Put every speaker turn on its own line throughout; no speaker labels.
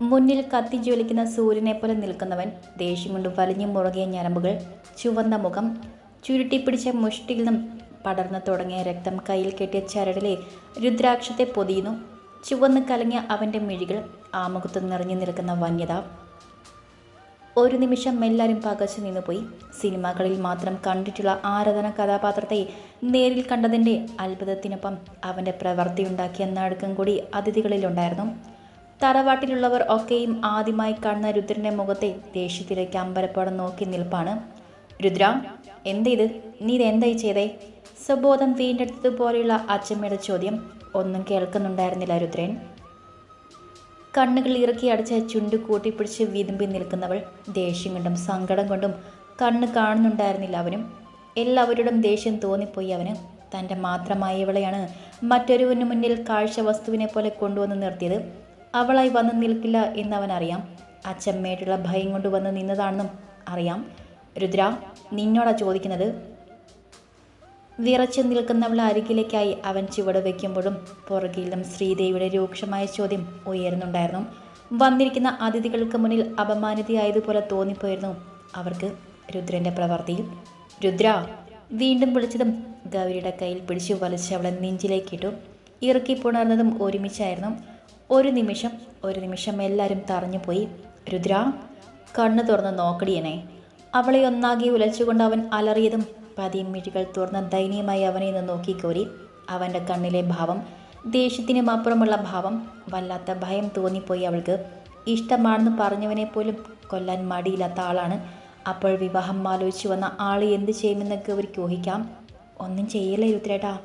മുന്നിൽ കത്തിജ്വലിക്കുന്ന സൂര്യനെ പോലെ നിൽക്കുന്നവൻ ദേഷ്യം കൊണ്ട് വലിഞ്ഞു മുറുകിയ ഞരമ്പുകൾ ചുവന്ന മുഖം ചുരുട്ടിപ്പിടിച്ച മുഷ്ടിയിൽ നിന്നും പടർന്നു തുടങ്ങിയ രക്തം കയ്യിൽ കെട്ടിയ ചരടിലെ രുദ്രാക്ഷത്തെ പൊതിയുന്നു. ചുവന്ന് കലങ്ങിയ അവന്റെ മിഴികൾ ആമുഖത്ത് നിറഞ്ഞു നിൽക്കുന്ന വന്യത. ഒരു നിമിഷം എല്ലാവരും പകച്ചു നിന്നുപോയി. സിനിമകളിൽ മാത്രം കണ്ടിട്ടുള്ള ആരാധന കഥാപാത്രത്തെ നേരിൽ കണ്ടതിന്റെ അത്ഭുതത്തിനൊപ്പം അവന്റെ പ്രവൃത്തിയുണ്ടാക്കിയ നടുക്കം കൂടി അതിഥികളിലുണ്ടായിരുന്നു. തറവാട്ടിലുള്ളവർ ഒക്കെയും ആദ്യമായി കാണുന്ന രുദ്രന്റെ മുഖത്തെ ദേഷ്യത്തിലേക്ക് അമ്പരപ്പോടെ നോക്കി നിൽപ്പാണ്. രുദ്ര എന്ത് നീ ഇത് എന്തായി ചെയ്തേ? സ്വബോധം വീണ്ടെടുത്തതുപോലെയുള്ള അച്ഛമ്മയുടെ ചോദ്യം ഒന്നും കേൾക്കുന്നുണ്ടായിരുന്നില്ല രുദ്രൻ. കണ്ണുകൾ ഇറക്കി അടച്ച ചുണ്ട് കൂട്ടിപ്പിടിച്ച് വിതുമ്പി നിൽക്കുന്നവൾ ദേഷ്യം കൊണ്ടും സങ്കടം കൊണ്ടും കണ്ണ് കാണുന്നുണ്ടായിരുന്നില്ല അവനും. എല്ലാവരോടും ദേഷ്യം തോന്നിപ്പോയി അവന്. തന്റെ മാത്രമായവളെയാണ് മറ്റൊരുവന് മുന്നിൽ കാഴ്ച വസ്തുവിനെ പോലെ കൊണ്ടുവന്ന് നിർത്തിയത്. അവളായി വന്ന് നിൽക്കില്ല എന്നവൻ അറിയാം അച്ചമ്മയായിട്ടുള്ള ഭയം കൊണ്ട് വന്ന് നിന്നതാണെന്നും അറിയാം. രുദ്ര നിന്നോടാ ചോദിക്കുന്നത്? വിറച്ചു നിൽക്കുന്നവളെ അരികിലേക്കായി അവൻ ചുവട് വയ്ക്കുമ്പോഴും പുറകിലും ശ്രീദേവിയുടെ രൂക്ഷമായ ചോദ്യം ഉയരുന്നുണ്ടായിരുന്നു. വന്നിരിക്കുന്ന അതിഥികൾക്ക് മുന്നിൽ അപമാനിതയായതുപോലെ തോന്നിപ്പോയിരുന്നു അവർക്ക് രുദ്രന്റെ പ്രവർത്തിയിൽ രുദ്ര വീണ്ടും വിളിച്ചതും ഗൗരിയുടെ കയ്യിൽ പിടിച്ചു വലിച്ച് അവളെ നെഞ്ചിലേക്കിട്ടു ഇറുക്കി പുണർന്നതും ഒരുമിച്ചായിരുന്നു. ഒരു നിമിഷം ഒരു നിമിഷം എല്ലാവരും തറഞ്ഞു പോയി. രുദ്ര കണ്ണു തുറന്ന് നോക്കടിയനെ അവളെ ഒന്നാകെ ഉലച്ചുകൊണ്ട് അവൻ അലറിയതും പതിയും മിഴികൾ തുറന്ന ദയനീയമായി അവനെ നിന്ന് നോക്കിക്കോരി അവന്റെ കണ്ണിലെ ഭാവം ദേഷ്യത്തിനും അപ്പുറമുള്ള ഭാവം വല്ലാത്ത ഭയം തോന്നിപ്പോയി അവൾക്ക്. ഇഷ്ടമാണെന്ന് പറഞ്ഞവനെ പോലും കൊല്ലാൻ മടിയില്ലാത്ത ആളാണ്. അപ്പോൾ വിവാഹം ആലോചിച്ചു വന്ന ആൾ എന്ത് ചെയ്യുമെന്നൊക്കെ അവർക്ക് ഊഹിക്കാം. ഒന്നും ചെയ്യല്ലേ രുദ്രേട്ടാ?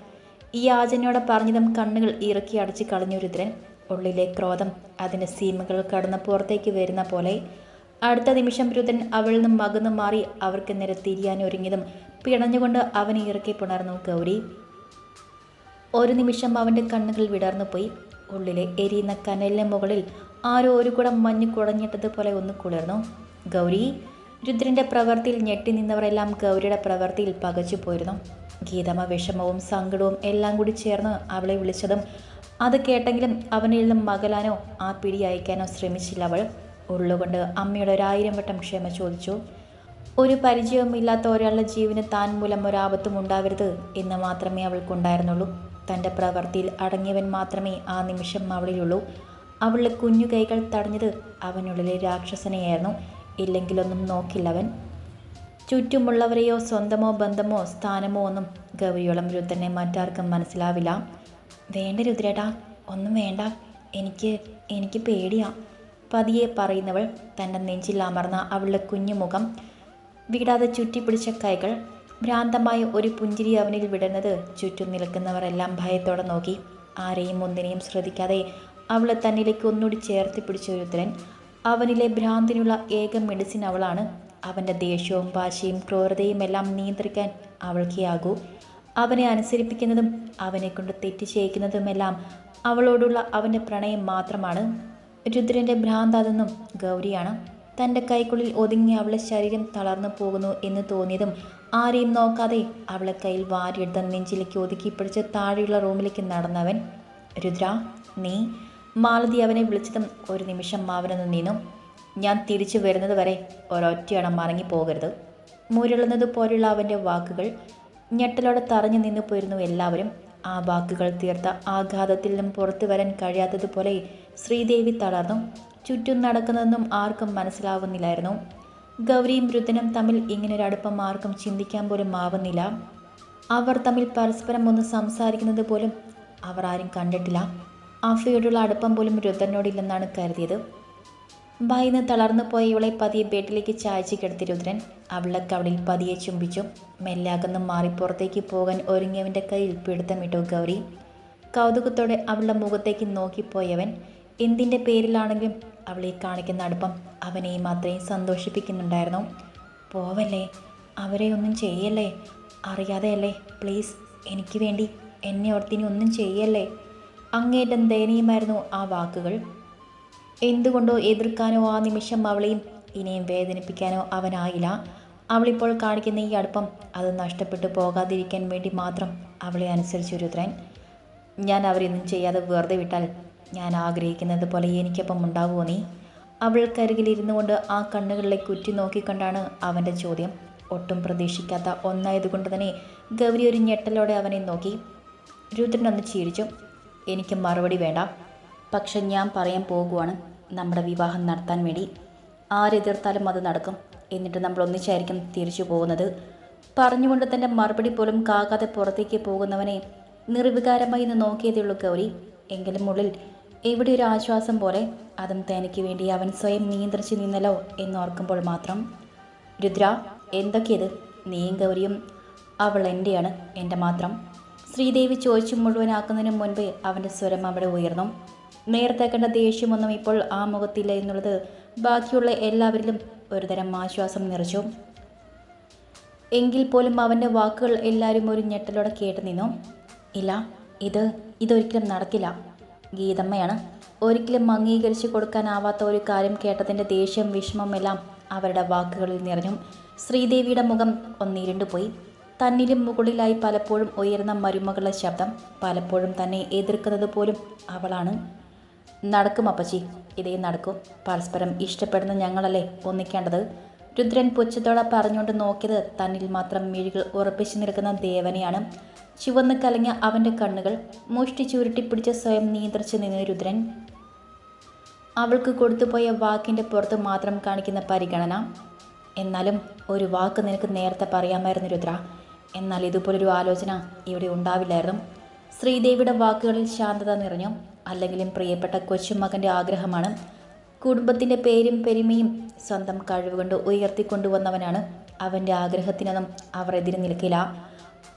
ഈ യാചനയോടെ പറഞ്ഞതും കണ്ണുകൾ ഇറക്കി അടച്ച് കളഞ്ഞു രുദ്രൻ. ഉള്ളിലെ ക്രോധം അതിന്റെ സീമകൾ കടന്ന് പുറത്തേക്ക് വരുന്ന പോലെ അടുത്ത നിമിഷം രുദ്രൻ അവളിൽ നിന്നും മകന്നു മാറി അവർക്ക് നേരെ തിരിയാൻ ഒരുങ്ങിയതും പിണഞ്ഞുകൊണ്ട് അവനെ ഇറക്കി പുണർന്നു ഗൗരി. ഒരു നിമിഷം അവന്റെ കണ്ണുകൾ വിടർന്നു പോയി. ഉള്ളിലെ എരിയുന്ന കനലിന് മുകളിൽ ആരോ ഒരു കുടം മഞ്ഞ് കുടഞ്ഞിട്ടതുപോലെ ഒന്ന് കുളിർന്നു. ഗൗരി രുദ്രന്റെ പ്രവൃത്തിയിൽ ഞെട്ടി നിന്നവരെല്ലാം ഗൗരിയുടെ പ്രവൃത്തിയിൽ പകച്ചു പോയിരുന്നു. ഗീതമ വിഷമവും സങ്കടവും എല്ലാം കൂടി ചേർന്ന് അവളെ വിളിച്ചതും അത് കേട്ടെങ്കിലും അവനിൽ നിന്നും മകലാനോ ആ പിടി അയക്കാനോ ശ്രമിച്ചില്ല അവൾ. ഉള്ളുകൊണ്ട് അമ്മയുടെ ഒരായിരം വട്ടം ക്ഷമ ചോദിച്ചു. ഒരു പരിചയവുമില്ലാത്ത ഒരാളുടെ ജീവന് താൻ മൂലം ഒരാപത്തും ഉണ്ടാവരുത് എന്ന് മാത്രമേ അവൾക്കുണ്ടായിരുന്നുള്ളൂ. തന്റെ പ്രവൃത്തിയിൽ അടങ്ങിയവൻ മാത്രമേ ആ നിമിഷം അവളിലുള്ളൂ. അവളുടെ കുഞ്ഞു കൈകൾ തടഞ്ഞത് അവനുള്ളിലെ രാക്ഷസനെയായിരുന്നു. ഇല്ലെങ്കിലൊന്നും നോക്കില്ലവൻ ചുറ്റുമുള്ളവരെയോ സ്വന്തമോ ബന്ധമോ സ്ഥാനമോ ഒന്നും ഗവിയോളം വൃദ്ധനെ മറ്റാർക്കും മനസ്സിലാവില്ല. വേണ്ട രുദ്രേട്ടാ ഒന്നും വേണ്ട. എനിക്ക് എനിക്ക് പേടിയാ. പതിയെ പറയുന്നവൾ തന്റെ നെഞ്ചിൽ അമർന്ന അവളുടെ കുഞ്ഞുമുഖം വിടാതെ ചുറ്റിപ്പിടിച്ച കൈകൾ ഭ്രാന്തമായ ഒരു പുഞ്ചിരി അവനിൽ വിടുന്നത് ചുറ്റും നിൽക്കുന്നവരെല്ലാം ഭയത്തോടെ നോക്കി. ആരെയും ഒന്നിനെയും ശ്രദ്ധിക്കാതെ അവളെ തന്നിലേക്ക് ഒന്നുകൂടി ചേർത്ത് പിടിച്ച രുദ്രൻ അവനിലെ ഭ്രാന്തിനുള്ള ഏക മെഡിസിൻ അവളാണ്. അവന്റെ ദേഷ്യവും വാശിയും ക്രൂരതയും എല്ലാം നിയന്ത്രിക്കാൻ അവൾക്കേ അവനെ അനുസരിപ്പിക്കുന്നതും അവനെ കൊണ്ട് തെറ്റ് ചെയ്യിക്കുന്നതുമെല്ലാം അവളോടുള്ള അവന്റെ പ്രണയം മാത്രമാണ്. രുദ്രന്റെ ഭ്രാന്ത് അതെന്നും ഗൗരിയാണ്. തന്റെ കൈക്കുള്ളിൽ ഒതുങ്ങി അവളെ ശരീരം തളർന്നു പോകുന്നു എന്ന് തോന്നിയതും ആരെയും നോക്കാതെ അവളെ കയ്യിൽ വാരിയെടുത്ത നെഞ്ചിലേക്ക് ഒതുക്കി പിടിച്ച് താഴെയുള്ള റൂമിലേക്ക് നടന്നവൻ രുദ്ര. നീ? മാലതി അവനെ വിളിച്ചതും ഒരു നിമിഷം അവനൊന്ന് നീന്നു. ഞാൻ തിരിച്ചു വരുന്നത് വരെ ഒരൊറ്റയണം മറങ്ങി പോകരുത് മുരളുന്നത് പോലുള്ള അവന്റെ വാക്കുകൾ ഞെട്ടലോടെ തറഞ്ഞു നിന്നു പോയിരുന്നു എല്ലാവരും. ആ വാക്കുകൾ തീർത്ത ആഘാതത്തിൽ നിന്നും പുറത്തു വരാൻ കഴിയാത്തതുപോലെ ശ്രീദേവി തളർന്നു. ചുറ്റും നടക്കുന്നതെന്നും ആർക്കും മനസ്സിലാവുന്നില്ലായിരുന്നു. ഗൗരിയും രുദ്രനും തമ്മിൽ ഇങ്ങനൊരു അടുപ്പം ആർക്കും ചിന്തിക്കാൻ പോലും ആവുന്നില്ല. അവർ തമ്മിൽ പരസ്പരം ഒന്ന് സംസാരിക്കുന്നത് പോലും അവർ ആരും കണ്ടിട്ടില്ല. അഫയോടുള്ള അടുപ്പം പോലും രുദ്രനോടില്ലെന്നാണ് കരുതിയത്. ഭയന്ന് തളർന്നു പോയ ഇവളെ പതിയെ ബെഡിലേക്ക് ചായച്ചു കിടത്തി രുദ്രൻ. അവളുടെ കവളിൽ പതിയെ ചുംബിച്ചു. മെല്ലാകന്ന് മാറി പുറത്തേക്ക് പോകാൻ ഒരുങ്ങിയവന്റെ കയ്യിൽ പിടുത്തമിട്ടു ഗൗരി. കൗതുകത്തോടെ അവളുടെ മുഖത്തേക്ക് നോക്കിപ്പോയവൻ എന്തിന്റെ പേരിലാണെങ്കിലും അവളെ കാണിക്കുന്ന അടുപ്പം അവനെയും അത്രയും സന്തോഷിപ്പിക്കുന്നുണ്ടായിരുന്നു. പോവല്ലേ? അവരെ ഒന്നും ചെയ്യല്ലേ? അറിയാതെയല്ലേ? പ്ലീസ് എനിക്ക് വേണ്ടി എന്നെ ഓർത്തിനി ഒന്നും ചെയ്യല്ലേ? അങ്ങേറ്റം ദയനീയമായിരുന്നു ആ വാക്കുകൾ. എന്തുകൊണ്ടോ എതിർക്കാനോ ആ നിമിഷം അവളെയും ഇനിയും വേദനിപ്പിക്കാനോ അവനായില്ല. അവളിപ്പോൾ കാണിക്കുന്ന ഈ അടുപ്പം അത് നഷ്ടപ്പെട്ടു പോകാതിരിക്കാൻ വേണ്ടി മാത്രം അവളെ അനുസരിച്ചു രുദ്രൻ ഞാൻ അവരൊന്നും ചെയ്യാതെ വെറുതെ വിട്ടാൽ ഞാൻ ആഗ്രഹിക്കുന്നത് പോലെ എനിക്കൊപ്പം ഉണ്ടാവുമോ നീ? അവൾക്കരികിലിരുന്നു കൊണ്ട് ആ കണ്ണുകളിലേക്ക് ഉറ്റി നോക്കിക്കൊണ്ടാണ് അവന്റെ ചോദ്യം. ഒട്ടും പ്രതീക്ഷിക്കാത്ത ഒന്നായതുകൊണ്ട് തന്നെ ഗൗരി ഒരു ഞെട്ടലോടെ അവനെ നോക്കി. രുദ്രൻ ഒന്ന് ചിരിച്ചു. എനിക്ക് മറുപടി വേണ്ട. പക്ഷെ ഞാൻ പറയാൻ പോകുവാണ് നമ്മുടെ വിവാഹം നടത്താൻ വേണ്ടി. ആരെതിർത്താലും അത് നടക്കും. എന്നിട്ട് നമ്മൾ ഒന്നിച്ചായിരിക്കും തിരിച്ചു പോകുന്നത്. പറഞ്ഞുകൊണ്ട് തന്റെ മറുപടി പോലും കാകാതെ പുറത്തേക്ക് പോകുന്നവനെ നിർവികാരമായി ഇന്ന് നോക്കിയതേയുള്ളൂ ഗൗരി. എങ്കിലും ഉള്ളിൽ എവിടെ ഒരു ആശ്വാസം പോലെ അതും തനിക്ക് വേണ്ടി അവൻ സ്വയം നിയന്ത്രിച്ച് നിന്നല്ലോ എന്നോർക്കുമ്പോൾ മാത്രം. രുദ്ര എന്തൊക്കെയത്? നീയും ഗൗരിയും അവൾ എന്റെയാണ് എന്റെ മാത്രം. ശ്രീദേവി ചോദിച്ചു മുഴുവനാക്കുന്നതിന് മുൻപേ അവന്റെ സ്വരം അവിടെ ഉയർന്നു. നേരത്തെ കണ്ട ദേഷ്യമൊന്നും ഇപ്പോൾ ആ മുഖത്തില്ല എന്നുള്ളത് ബാക്കിയുള്ള എല്ലാവരിലും ഒരുതരം ആശ്വാസം നിറച്ചു. എങ്കിൽ പോലും അവന്റെ വാക്കുകൾ എല്ലാവരും ഒരു ഞെട്ടലോടെ കേട്ട് നിന്നു. ഇല്ല ഇത് ഇതൊരിക്കലും നടക്കില്ല. ഗീതമ്മയാണ്. ഒരിക്കലും അംഗീകരിച്ചു കൊടുക്കാനാവാത്ത ഒരു കാര്യം കേട്ടതിന്റെ ദേഷ്യം വിഷമമെല്ലാം അവരുടെ വാക്കുകളിൽ നിറഞ്ഞു. ശ്രീദേവിയുടെ മുഖം ഒന്നിരുണ്ടു പോയി. തന്നിലും മുകളിലായി പലപ്പോഴും ഉയർന്ന മരുമകളുടെ ശബ്ദം പലപ്പോഴും തന്നെ എതിർക്കുന്നത് പോലും അവളാണ്. നടക്കും അപ്പച്ചി. ഇതേ നടക്കും. പരസ്പരം ഇഷ്ടപ്പെടുന്ന ഞങ്ങളല്ലേ ഒന്നിക്കേണ്ടത്? രുദ്രൻ പുച്ഛത്തോടെ പറഞ്ഞുകൊണ്ട് നോക്കിയത് തന്നിൽ മാത്രം മിഴികൾ ഉറപ്പിച്ചു നിൽക്കുന്ന ദേവനെയാണ്. ചുവന്ന് കലങ്ങിയ അവന്റെ കണ്ണുകൾ മുഷ്ടി ചുരുട്ടിപ്പിടിച്ച് സ്വയം നിയന്ത്രിച്ച് നിന്ന് രുദ്രൻ. അവൾക്ക് കൊടുത്തുപോയ വാക്കിന്റെ പുറത്ത് മാത്രം കാണിക്കുന്ന പരിഗണന. എന്നാലും ഒരു വാക്ക് നിനക്ക് നേരത്തെ പറയാമായിരുന്നു രുദ്ര. എന്നാൽ ഇതുപോലൊരു ആലോചന ഇവിടെ ഉണ്ടാവില്ലായിരുന്നു. ശ്രീദേവിയുടെ വാക്കുകളിൽ ശാന്തത നിറഞ്ഞു. അല്ലെങ്കിലും പ്രിയപ്പെട്ട കൊച്ചുമകന്റെ ആഗ്രഹമാണ്. കുടുംബത്തിന്റെ പേരും പെരുമയും സ്വന്തം കഴിവുകൊണ്ട് ഉയർത്തിക്കൊണ്ടുവന്നവനാണ് അവന്റെ ആഗ്രഹത്തിനൊന്നും അവർ എതിര് നിൽക്കില്ല.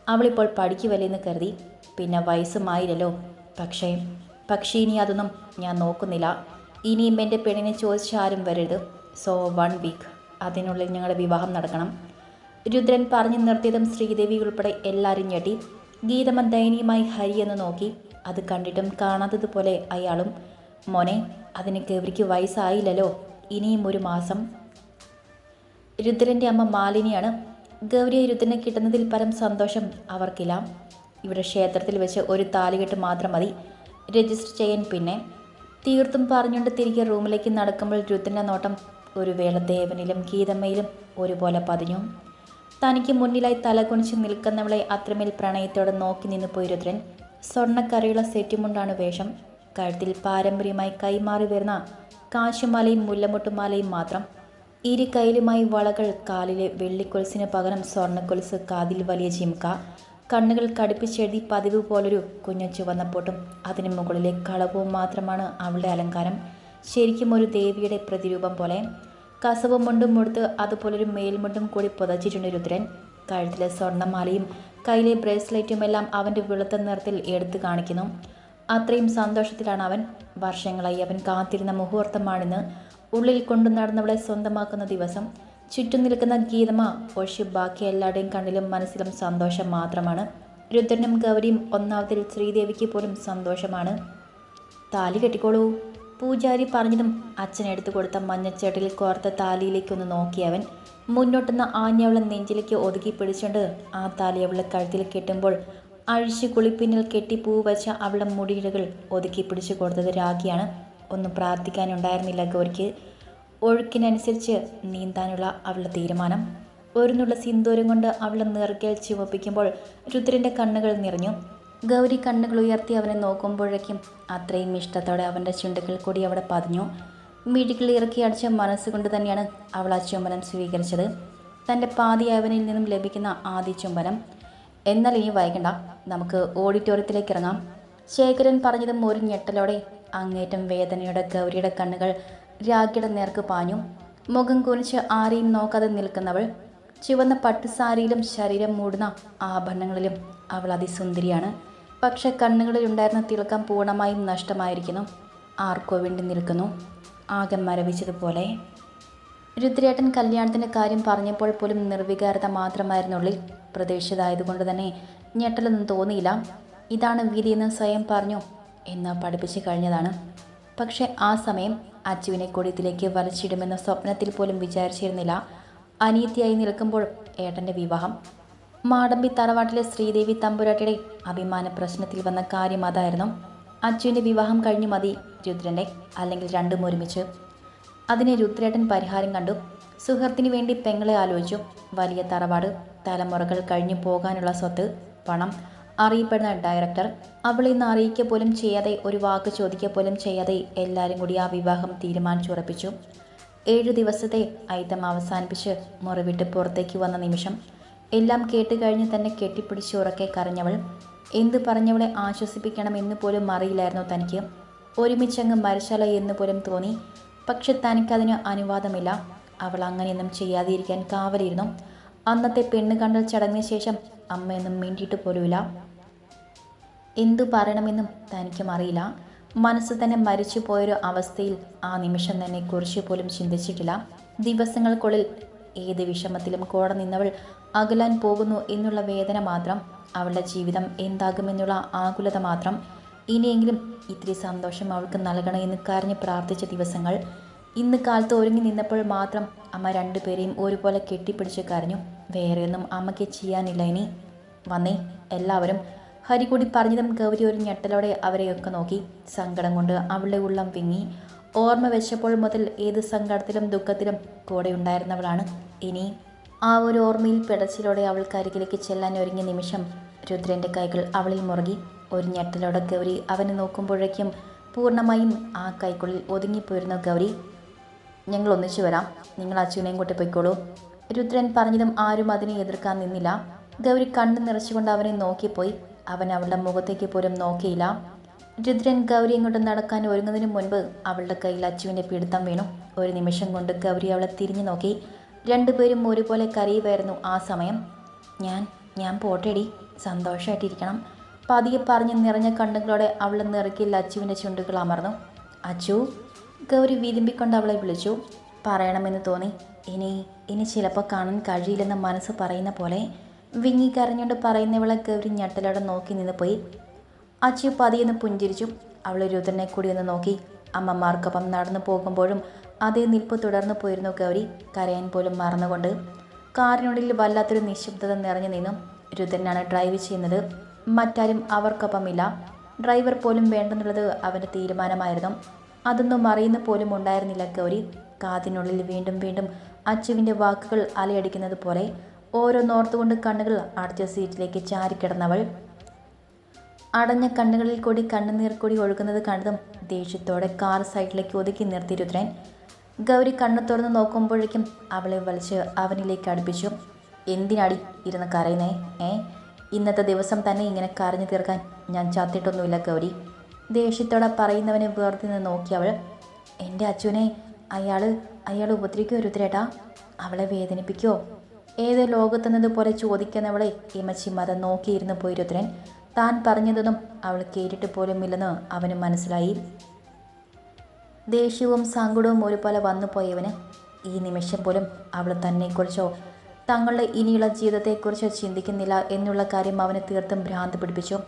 അവളിപ്പോൾ പഠിക്കുവല്ലെന്ന് കരുതി. പിന്നെ വയസ്സുമായില്ലല്ലോ. പക്ഷേ പക്ഷേ ഇനി അതൊന്നും ഞാൻ നോക്കുന്നില്ല. ഇനിയും എന്റെ പെണ്ണിനെ ചോദിച്ചാരും വരരുത്. സോ വൺ വീക്ക് അതിനുള്ളിൽ ഞങ്ങളുടെ വിവാഹം നടക്കണം. രുദ്രൻ പറഞ്ഞു നിർത്തിയതും ശ്രീദേവി ഉൾപ്പെടെ എല്ലാവരും ഞെട്ടി. ഗീതമ ദയനീയമായി ഹരിയെന്ന് നോക്കി. അത് കണ്ടിട്ടും കാണാത്തതുപോലെ അയാളും മോനെ അതിന് ഗൗരിക്ക് വയസ്സായില്ലല്ലോ. ഇനിയും ഒരു മാസം. രുദ്രന്റെ അമ്മ മാലിനിയാണ്. ഗൗരിയെ രുദ്രനെ കിട്ടുന്നതിൽ പരം സന്തോഷം അവർക്കില്ല ഇവിടെ ക്ഷേത്രത്തിൽ വെച്ച് ഒരു താലികെട്ട് മാത്രം മതി. രജിസ്റ്റർ ചെയ്യാൻ പിന്നെ. തീർത്തും പറഞ്ഞുകൊണ്ട് തിരികെ റൂമിലേക്ക് നടക്കുമ്പോൾ രുദ്രന്റെ നോട്ടം ഒരു വേള ദേവനിലും ഗീതമ്മയിലും ഒരുപോലെ പതിഞ്ഞു. തനിക്ക് മുന്നിലായി തലകുണിച്ച് നിൽക്കുന്നവളെ അത്രമേൽ പ്രണയത്തോടെ നോക്കി നിന്ന് പോയി രുദ്രൻ. സ്വർണക്കരയുള്ള സെറ്റുമുണ്ടാണ് വേഷം. കഴുത്തിൽ പാരമ്പര്യമായി കൈമാറി വരുന്ന കാശുമാലയും മുല്ലമുട്ടുമാലയും മാത്രം. ഇരു കൈയിലുമായി വളകൾ കാലിലെ വെള്ളിക്കൊലസിന് പകരം സ്വർണക്കൊലസ് കാതിൽ വലിയ ചിമ്ക കണ്ണുകൾ കടുപ്പിച്ചെഴുതി പതിവ് പോലൊരു കുഞ്ഞു ചുവന്നപ്പോട്ടും അതിന് മുകളിലെ കളവും മാത്രമാണ് അവളുടെ അലങ്കാരം. ശരിക്കും ഒരു ദേവിയുടെ പ്രതിരൂപം പോലെ. കസവും മുണ്ടും മുടുത്ത് അതുപോലൊരു മേൽമുണ്ടും കൂടി പുതച്ചിട്ടുണ്ട് രുദ്രൻ. കഴുത്തിലെ സ്വർണമാലയും കയ്യിലെ ബ്രേസ്ലെറ്റും എല്ലാം അവന്റെ വെളുത്ത നിറത്തിൽ എടുത്തു കാണിക്കുന്നു. അത്രയും സന്തോഷത്തിലാണ് അവൻ. വർഷങ്ങളായി അവൻ കാത്തിരുന്ന മുഹൂർത്തമാണിന്ന്. ഉള്ളിൽ കൊണ്ടു നടന്നവളെ സ്വന്തമാക്കുന്ന ദിവസം. ചുറ്റും നിൽക്കുന്ന ഗീതമ ഒഴിച്ച് ബാക്കി എല്ലാവരുടെയും കണ്ണിലും മനസ്സിലും സന്തോഷം മാത്രമാണ്. രുദ്രനും ഗൗരിയും ഒന്നാമതിൽ ശ്രീദേവിക്ക് പോലും സന്തോഷമാണ്. താലി കെട്ടിക്കോളൂ. പൂജാരി പറഞ്ഞതും അച്ഛൻ എടുത്തു കൊടുത്ത മഞ്ഞച്ചേട്ടിൽ കോർത്ത താലിയിലേക്കൊന്ന് നോക്കിയവൻ മുന്നോട്ടുന്ന ആഞ്ഞവളെ നെഞ്ചിലേക്ക് ഒതുക്കി പിടിച്ചുകൊണ്ട് ആ താലി അവളെ കഴുത്തിൽ കെട്ടുമ്പോൾ അഴിച്ച് കുളിപ്പിന്നിൽ കെട്ടി പൂ വച്ച അവളുടെ മുടിയിഴകൾ ഒതുക്കി പിടിച്ചു കൊടുത്തത് രാഖിയാണ്. ഒന്നും പ്രാർത്ഥിക്കാനുണ്ടായിരുന്നില്ല ഗൗരിക്ക്. ഒഴുക്കിനനുസരിച്ച് നീന്താനുള്ള അവളുടെ തീരുമാനം. ഒരു നുള്ള സിന്ദൂരം കൊണ്ട് അവളെ നിറകേൽ ചുവപ്പിക്കുമ്പോൾ രുദ്രന്റെ കണ്ണുകൾ നിറഞ്ഞു. ഗൗരി കണ്ണുകൾ ഉയർത്തി അവനെ നോക്കുമ്പോഴേക്കും അത്രയും ഇഷ്ടത്തോടെ അവന്റെ ചുണ്ടുകൾ കൂടി അവിടെ പതിഞ്ഞു. മിഴികൾ ഇറക്കി അടിച്ച മനസ്സുകൊണ്ട് തന്നെയാണ് അവൾ ആ ചുംബനം സ്വീകരിച്ചത്. തന്റെ പാതിയവനിൽ നിന്നും ലഭിക്കുന്ന ആദ്യ ചുംബനം. എന്നാൽ ഇനി വൈകണ്ട. നമുക്ക് ഓഡിറ്റോറിയത്തിലേക്ക് ഇറങ്ങാം. ശേഖരൻ പറഞ്ഞതും ഒരു ഞെട്ടലോടെ അങ്ങേറ്റം വേദനയുടെ ഗൗരിയുടെ കണ്ണുകൾ രാഖിയുടെ നേർക്ക് പാഞ്ഞു. മുഖം കുനിച്ച് ആരെയും നോക്കാതെ നിൽക്കുന്നവൾ ചുവന്ന പട്ടുസാരിയിലും ശരീരം മൂടുന്ന ആഭരണങ്ങളിലും അവൾ അതിസുന്ദരിയാണ്. പക്ഷെ കണ്ണുകളിൽ ഉണ്ടായിരുന്ന തിളക്കം പൂർണമായും നഷ്ടമായിരിക്കുന്നു. ആർക്കോ വേണ്ടി നിൽക്കുന്നു. ആകെ മരവിച്ചതുപോലെ. രുദ്രേട്ടൻ കല്യാണത്തിന്റെ കാര്യം പറഞ്ഞപ്പോൾ പോലും നിർവികാരത മാത്രമായിരുന്നുള്ളിൽ പ്രതീക്ഷിതായതുകൊണ്ട് തന്നെ ഞെട്ടലൊന്നും തോന്നിയില്ല. ഇതാണ് വിധിയെന്ന് സ്വയം പറഞ്ഞു എന്ന് പഠിപ്പിച്ചു കഴിഞ്ഞതാണ്. പക്ഷേ ആ സമയം അച്ചുവിനെ കൊടിയത്തിലേക്ക് വലിച്ചിടുമെന്ന സ്വപ്നത്തിൽ പോലും വിചാരിച്ചിരുന്നില്ല. അനീതിയായി നിൽക്കുമ്പോൾ ഏട്ടന്റെ വിവാഹം. മാടമ്പി തറവാട്ടിലെ ശ്രീദേവി തമ്പുരാട്ടിയുടെ അഭിമാന പ്രശ്നത്തിൽ വന്ന കാര്യം അതായിരുന്നു. അച്ചുവിന്റെ വിവാഹം കഴിഞ്ഞു മതി രുദ്രന്റെ അല്ലെങ്കിൽ രണ്ടും ഒരുമിച്ച്. അതിനെ രുദ്രേട്ടൻ പരിഹാരം കണ്ടു. സുഹൃത്തിന് വേണ്ടി പെങ്ങളെ ആലോചിച്ചു. വലിയ തറവാട് തലമുറകൾ കഴിഞ്ഞു പോകാനുള്ള സ്വത്ത് പണം അറിയപ്പെടുന്ന ഡയറക്ടർ അവൾ ഇന്ന് അറിയിക്കുക പോലും ചെയ്യാതെ ഒരു വാക്ക് ചോദിക്കുക പോലും ചെയ്യാതെ എല്ലാവരും കൂടി ആ വിവാഹം തീരുമാനിച്ചുറപ്പിച്ചു. ഏഴു ദിവസത്തെ ഐതം അവസാനിപ്പിച്ച് മുറിവിട്ട് പുറത്തേക്ക് വന്ന നിമിഷം എല്ലാം കേട്ട് കഴിഞ്ഞ് തന്നെ കെട്ടിപ്പിടിച്ച് ഉറക്കെ കരഞ്ഞവൾ എന്ത് പറഞ്ഞവളെ ആശ്വസിപ്പിക്കണമെന്ന് പോലും അറിയില്ലായിരുന്നു തനിക്ക്. ഒരുമിച്ചങ്ങ് മരിച്ചാലോ എന്ന് പോലും തോന്നി. പക്ഷെ തനിക്കതിന് അനുവാദമില്ല. അവൾ അങ്ങനെയൊന്നും ചെയ്യാതിരിക്കാൻ കാവലിരുന്നു. അന്നത്തെ പെണ്ണ് കണ്ടൽ ചടങ്ങിന് ശേഷം അമ്മയൊന്നും മിണ്ടിയിട്ട് പോലുമില്ല. എന്തു പറയണമെന്നും തനിക്കും അറിയില്ല. മനസ്സ് തന്നെ മരിച്ചു പോയൊരു അവസ്ഥയിൽ ആ നിമിഷം തന്നെ കുറിച്ച് പോലും ചിന്തിച്ചിട്ടില്ല. ദിവസങ്ങൾക്കുള്ളിൽ ഏത് വിഷമത്തിലും കോട നിന്നവൾ അകലാൻ പോകുന്നു എന്നുള്ള വേദന മാത്രം അവളുടെ ജീവിതം എന്താകുമെന്നുള്ള ആകുലത മാത്രം ഇനിയെങ്കിലും ഇത്തിരി സന്തോഷം അവൾക്ക് നൽകണമെന്ന് കരഞ്ഞ് പ്രാർത്ഥിച്ച ദിവസങ്ങൾ ഇന്ന് കാലത്ത് ഒരുങ്ങി നിന്നപ്പോൾ മാത്രം അമ്മ രണ്ടുപേരെയും ഒരുപോലെ കെട്ടിപ്പിടിച്ച് കരഞ്ഞു. വേറെയൊന്നും അമ്മയ്ക്ക് ചെയ്യാനില്ല ഇനി. വന്നേ എല്ലാവരും ഹരികൂടി പറഞ്ഞതും ഗൗരി ഒരു ഞെട്ടലോടെ അവരെയൊക്കെ നോക്കി. സങ്കടം കൊണ്ട് അവളുടെ ഉള്ളം വിങ്ങി. ഓർമ്മ വെച്ചപ്പോൾ മുതൽ ഏത് സങ്കടത്തിലും ദുഃഖത്തിലും കൂടെ ഉണ്ടായിരുന്നവളാണ് ഇനി ആ ഒരു ഓർമ്മയിൽ പിടച്ചിലോടെ അവൾക്കരികിലേക്ക് ചെല്ലാൻ ഒരുങ്ങിയ നിമിഷം രുദ്രന്റെ കൈകൾ അവളിൽ മുറുകി ഒരു ഞെട്ടലോടെ ഗൗരി അവനെ നോക്കുമ്പോഴേക്കും പൂർണമായും ആ കൈക്കുള്ളിൽ ഒതുങ്ങിപ്പോയിരുന്നു ഗൗരി. ഞങ്ങൾ ഒന്നിച്ചു വരാം. നിങ്ങൾ അച്ഛനെയും കൂട്ടി പോയിക്കോളൂ. രുദ്രൻ പറഞ്ഞതും ആരും അതിനെ എതിർക്കാൻ നിന്നില്ല. ഗൗരി കണ്ണു നിറച്ചുകൊണ്ട് അവനെ നോക്കിപ്പോയി. അവൻ അവളുടെ മുഖത്തേക്ക് പോലും നോക്കിയില്ല. രുദ്രൻ ഗൗരി ഇങ്ങോട്ട് നടക്കാൻ ഒരുങ്ങുന്നതിന് മുൻപ് അവളുടെ കയ്യിൽ അച്ചുവിന്റെ പിടുത്തം വീണു. ഒരു നിമിഷം കൊണ്ട് ഗൗരി അവളെ തിരിഞ്ഞു നോക്കി. രണ്ടുപേരും ഒരുപോലെ കരയുമായിരുന്നു ആ സമയം. ഞാൻ ഞാൻ പോട്ടേടി. സന്തോഷമായിട്ടിരിക്കണം പതിയെ പറഞ്ഞ് നിറഞ്ഞ കണ്ണുകളോടെ അവൾ നിറക്കിൽ അച്ചുവിന്റെ ചുണ്ടുകൾ അമർന്നു. അച്ചു ഗൗരി വീതിമ്പിക്കൊണ്ട് അവളെ വിളിച്ചു. പറയണമെന്ന് തോന്നി. ഇനി ഇനി ചിലപ്പോൾ കാണാൻ കഴിയില്ലെന്ന് മനസ്സ് പറയുന്ന പോലെ വിങ്ങി കരഞ്ഞുകൊണ്ട് പറയുന്നവളെ ഗൗരി ഞെട്ടലോടെ നോക്കി നിന്ന് പോയി. അച്ചു പതിയെന്ന് പുഞ്ചിരിച്ചു. അവൾ രുദ്രനെ കൂടി ഒന്ന് നോക്കി. അമ്മമാർക്കൊപ്പം നടന്നു പോകുമ്പോഴും അതേ നിൽപ്പ് തുടർന്നു പോയിരുന്നു ഗൗരി. കരയാൻ പോലും മറന്നുകൊണ്ട് കാറിനുള്ളിൽ വല്ലാത്തൊരു നിശബ്ദത നിറഞ്ഞു നിന്നു. രുദ്രനാണ് ഡ്രൈവ് ചെയ്യുന്നത്. മറ്റാരും അവർക്കൊപ്പമില്ല. ഡ്രൈവർ പോലും വേണ്ടെന്നുള്ളത് അവന്റെ തീരുമാനമായിരുന്നു. അതൊന്നും അറിയുന്ന പോലും ഉണ്ടായിരുന്നില്ല ഗൗരി. കാതിനുള്ളിൽ വീണ്ടും വീണ്ടും അച്ചുവിന്റെ വാക്കുകൾ അലയടിക്കുന്നത് പോലെ ഓരോന്നോർത്തുകൊണ്ട് കണ്ണുകൾ അടച്ച സീറ്റിലേക്ക് ചാരിക്കിടന്നവൾ. അടഞ്ഞ കണ്ണുകളിൽ കൂടി കണ്ണുനീർ കൂടി ഒഴുകുന്നത് കണ്ടതും ദേഷ്യത്തോടെ കാർ സൈഡിലേക്ക് ഒതുക്കി നിർത്തി രുദ്രൻ. ഗൗരി കണ്ണു തുറന്ന് നോക്കുമ്പോഴേക്കും അവളെ വലിച്ച് അവനിലേക്ക് അടുപ്പിച്ചു. എന്തിനാടി ഇരുന്ന് കരയുന്നേ? ഏ? ഇന്നത്തെ ദിവസം തന്നെ ഇങ്ങനെ കരഞ്ഞു തീർക്കാൻ ഞാൻ ചത്തിട്ടൊന്നുമില്ല ഗൗരി. ദേഷ്യത്തോടെ പറയുന്നവനെ വേർതി നിന്ന് നോക്കി അവൾ. എന്റെ അച്ഛനെ അയാൾ അയാൾ ഉപദ്രവിക്കുമോ രുദ്രേട്ടാ അവളെ വേദനിപ്പിക്കുമോ ഏത് ലോകത്തെന്നതുപോലെ ചോദിക്കുന്നവളെ ഇമച്ചി മത നോക്കിയിരുന്നു പോയി രുദ്രൻ താൻ പറഞ്ഞതൊന്നും അവൾ കേട്ടിട്ട് പോലും ഇല്ലെന്ന് അവന് മനസ്സിലായി. ദേഷ്യവും സങ്കടവും ഒരുപോലെ വന്നു പോയവന് ഈ നിമിഷം പോലും അവൾ തന്നെക്കുറിച്ചോ തങ്ങളുടെ ഇനിയുള്ള ജീവിതത്തെക്കുറിച്ചോ ചിന്തിക്കുന്നില്ല എന്നുള്ള കാര്യം അവനെ തീർത്തും ഭ്രാന്ത് പിടിപ്പിച്ചു.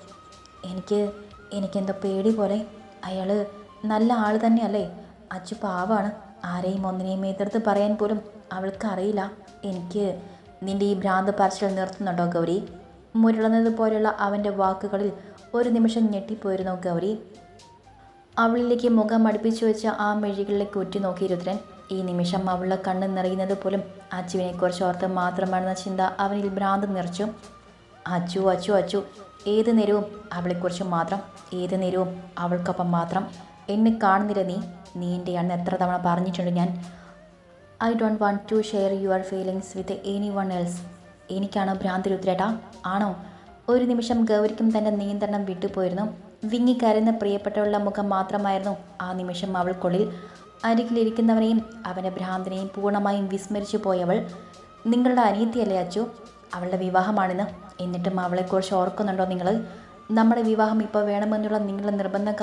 എനിക്ക് എനിക്കെന്തോ പേടി പോലെ. അയാൾ നല്ല ആൾ തന്നെയല്ലേ. അച്ചു പാവാണ്. ആരെയും ഒന്നിനെയും എതിർത്ത് പറയാൻ പോലും അവൾക്കറിയില്ല. എനിക്ക് നിന്റെ ഈ ഭ്രാന്ത് പറച്ചിൽ നിർത്തുന്നുണ്ടോ ഗൗരി? മുരളുന്നത് പോലെയുള്ള അവന്റെ വാക്കുകളിൽ ഒരു നിമിഷം ഞെട്ടിപ്പോയിരുന്നു ഗൗരി. അവളിലേക്ക് മുഖം അടുപ്പിച്ചു വെച്ച ആ മെഴികളിലേക്ക് ഉറ്റുനോക്കി രുദ്രൻ ഈ നിമിഷം അവളുടെ കണ്ണ് നിറയുന്നത് പോലും അച്ചുവിനെക്കുറിച്ച് ഓർത്ത് മാത്രമാണെന്ന ചിന്ത അവനിൽ ഭ്രാന്ത് നിറച്ചു. അച്ചു അച്ചു അച്ചു ഏത് നേരവും അവളെക്കുറിച്ച് മാത്രം ഏത് നേരവും അവൾക്കൊപ്പം മാത്രം. എന്നെ കാണുന്നില്ല നീ നീ എന്റെ എത്ര തവണ പറഞ്ഞിട്ടുണ്ട് ഞാൻ. I don't want to share your feelings with anyone else. എനിക്കാണോ ഭ്രാന്തി രുദ്രേട്ടാ? ആണോ? ഒരു നിമിഷം ഗൗരിക്കും തന്റെ നിയന്ത്രണം വിട്ടുപോയിരുന്നു. വിങ്ങിക്കരയുന്ന പ്രിയപ്പെട്ടവളുടെ മുഖം മാത്രമായിരുന്നു ആ നിമിഷം അവൾക്കുള്ളിൽ അരികിലിരിക്കുന്നവനെയും അവന്റെ ഭ്രാന്തിനെയും പൂർണമായും വിസ്മരിച്ചു പോയവൾ നിങ്ങളുടെ അനിയത്തിയല്ലേ അച്ചു? അവളുടെ വിവാഹമാണിന്ന്. എന്നിട്ടും അവളെക്കുറിച്ച് ഓർക്കുന്നുണ്ടോ നിങ്ങൾ നമ്മുടെ വിവാഹം ഇപ്പോൾ വേണമെന്നുള്ള നിങ്ങളുടെ നിർബന്ധം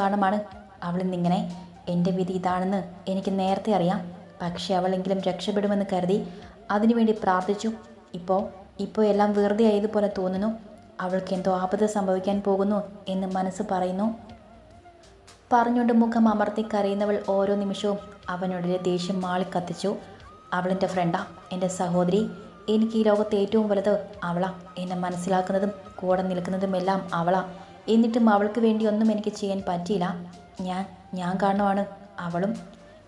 അവൾ ഇന്നിങ്ങനെ എന്റെ വിധി ഇതാണെന്ന് എനിക്ക് നേരത്തെ അറിയാം. പക്ഷേ അവളെങ്കിലും രക്ഷപ്പെടുമെന്ന് കരുതി അതിനുവേണ്ടി പ്രാർത്ഥിച്ചു. ഇപ്പോൾ ഇപ്പോൾ എല്ലാം വെറുതെ ആയതുപോലെ തോന്നുന്നു. അവൾക്ക് എന്തോ ആപത്ത് സംഭവിക്കാൻ പോകുന്നു എന്ന് മനസ്സ് പറയുന്നു. പറഞ്ഞുകൊണ്ട് മുഖം അമർത്തി കരയുന്നവൾ ഓരോ നിമിഷവും അവനുള്ളിലെ ദേഷ്യം മാളി കത്തിച്ചു. അവളെന്റെ ഫ്രണ്ടാ? എന്റെ സഹോദരി? എനിക്ക് ഈ ലോകത്ത് ഏറ്റവും വലുത് അവളാ. എന്നെ മനസ്സിലാക്കുന്നതും കൂടെ നിൽക്കുന്നതുമെല്ലാം അവളാ. എന്നിട്ടും അവൾക്ക് വേണ്ടി ഒന്നും എനിക്ക് ചെയ്യാൻ പറ്റിയില്ല. ഞാൻ ഞാൻ കാരണമാണ് അവളും.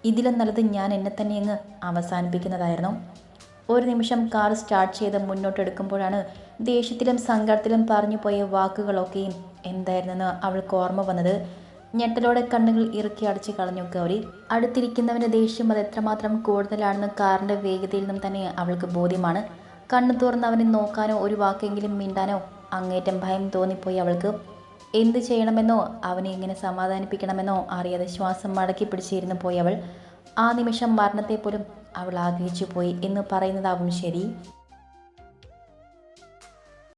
ഇതിലും നല്ലത് ഞാൻ എന്നെ തന്നെ അങ്ങ് അവസാനിപ്പിക്കുന്നതായിരുന്നു. ഒരു നിമിഷം കാർ സ്റ്റാർട്ട് ചെയ്ത് മുന്നോട്ടെടുക്കുമ്പോഴാണ് ദേഷ്യത്തിലും സങ്കടത്തിലും പറഞ്ഞു പോയ വാക്കുകളൊക്കെയും എന്തായിരുന്നെന്ന് അവൾക്ക് ഓർമ്മ വന്നത്. ഞെട്ടലോടെ കണ്ണുകൾ ഇറുക്കി അടച്ച് കളഞ്ഞു ഗൗരി. അടുത്തിരിക്കുന്നവന്റെ ദേഷ്യം അത് എത്രമാത്രം കൂടുതലാണെന്ന് കാറിന്റെ വേഗതയിൽ നിന്നും തന്നെ അവൾക്ക് ബോധ്യമാണ്. കണ്ണു തുറന്ന് അവനെ നോക്കാനോ ഒരു വാക്കെങ്കിലും മിണ്ടാനോ അങ്ങേറ്റം ഭയം തോന്നിപ്പോയി അവൾക്ക്. എന്ത് ചെയ്യണമെന്നോ അവനെ എങ്ങനെ സമാധാനിപ്പിക്കണമെന്നോ അറിയാതെ ശ്വാസം മടക്കി പിടിച്ചിരുന്നു പോയി അവൾ. ആ നിമിഷം മരണത്തെ പോലും അവൾ ആഗ്രഹിച്ചു പോയി എന്ന് പറയുന്നതാവും ശരി.